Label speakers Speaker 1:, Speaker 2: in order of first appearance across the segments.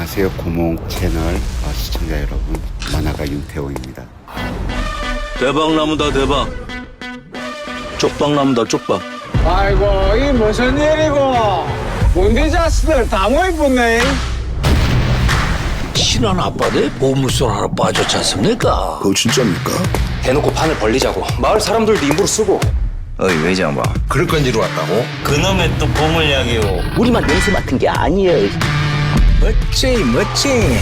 Speaker 1: 안녕하세요. 고몽 채널 어, 시청자 여러분. 만화가 윤태호입니다.
Speaker 2: 대박 나무다 대박 쪽박 나무다 쪽박
Speaker 3: 아이고 이 무슨 일이고 본디 자식들 다 모이겠네
Speaker 2: 친한 아빠들 보물소 하러 빠졌지 않습니까?
Speaker 4: 그거 진짜입니까?
Speaker 5: 대놓고 판을 벌리자고 마을 사람들도 임무로 쓰고
Speaker 6: 어이 외장봐
Speaker 4: 그럴 건지로 왔다고?
Speaker 2: 그놈의 또 보물 이야기요
Speaker 7: 우리만 냄새 맡은 게 아니에요.
Speaker 2: 멋지 멋지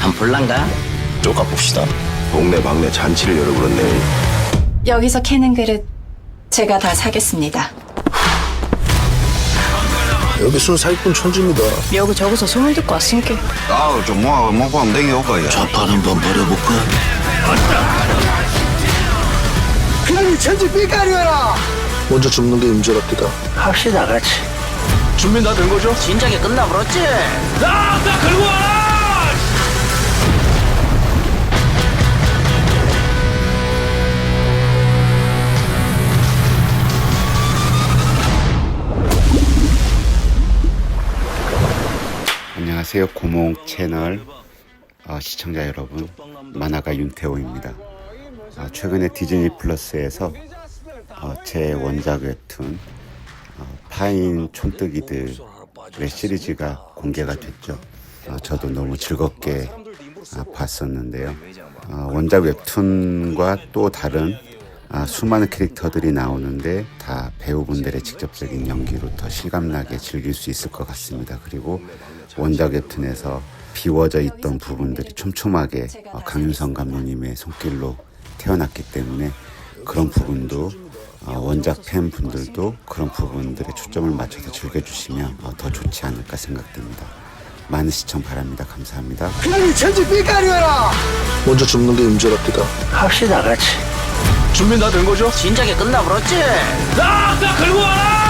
Speaker 2: 한 볼란가? 쪼 가 봅시다
Speaker 4: 동네 방네 잔치를 열어버렸네
Speaker 8: 여기서 캐는 그릇 제가 다 사겠습니다.
Speaker 4: 여기 순 사기꾼 천지입니다
Speaker 8: 여기 저기서 소문 듣고 왔으니까
Speaker 6: 아우 좀 모아 먹고 하면 댕겨 올거야
Speaker 2: 좌판 한번 버려볼까?
Speaker 4: 먼저 죽는 게 임자랍니다
Speaker 7: 합시다 같이.
Speaker 4: 준비 다 된 거죠?
Speaker 7: 진작에 끝나버렸지.
Speaker 2: 나 나 걸고 와라!
Speaker 1: 안녕하세요. 고몽 채널 어, 시청자 여러분. 만화가 윤태호입니다. 어, 최근에 디즈니 플러스에서 어, 제 원작 웹툰 어, 파인 촌뜨기들의 시리즈가 공개가 됐죠. 어, 저도 너무 즐겁게 아, 봤었는데요. 어, 원작 웹툰과 또 다른 아, 수많은 캐릭터들이 나오는데 다 배우분들의 직접적인 연기로 더 실감나게 즐길 수 있을 것 같습니다. 그리고 원작 웹툰에서 비워져 있던 부분들이 촘촘하게 어, 강윤성 감독님의 손길로 태어났기 때문에 그런 부분도 어, 원작 팬분들도 그런 부분들에 초점을 맞춰서 즐겨주시면 어, 더 좋지 않을까 생각됩니다. 많은 시청 바랍니다. 감사합니다.
Speaker 3: 그놈이 천지 삐까리여라
Speaker 4: 먼저 죽는 게 임자랍니다
Speaker 7: 합시다 같이.
Speaker 4: 준비 다 된 거죠?
Speaker 7: 진작에 끝나버렸지.
Speaker 2: 나 나 걸고 와라!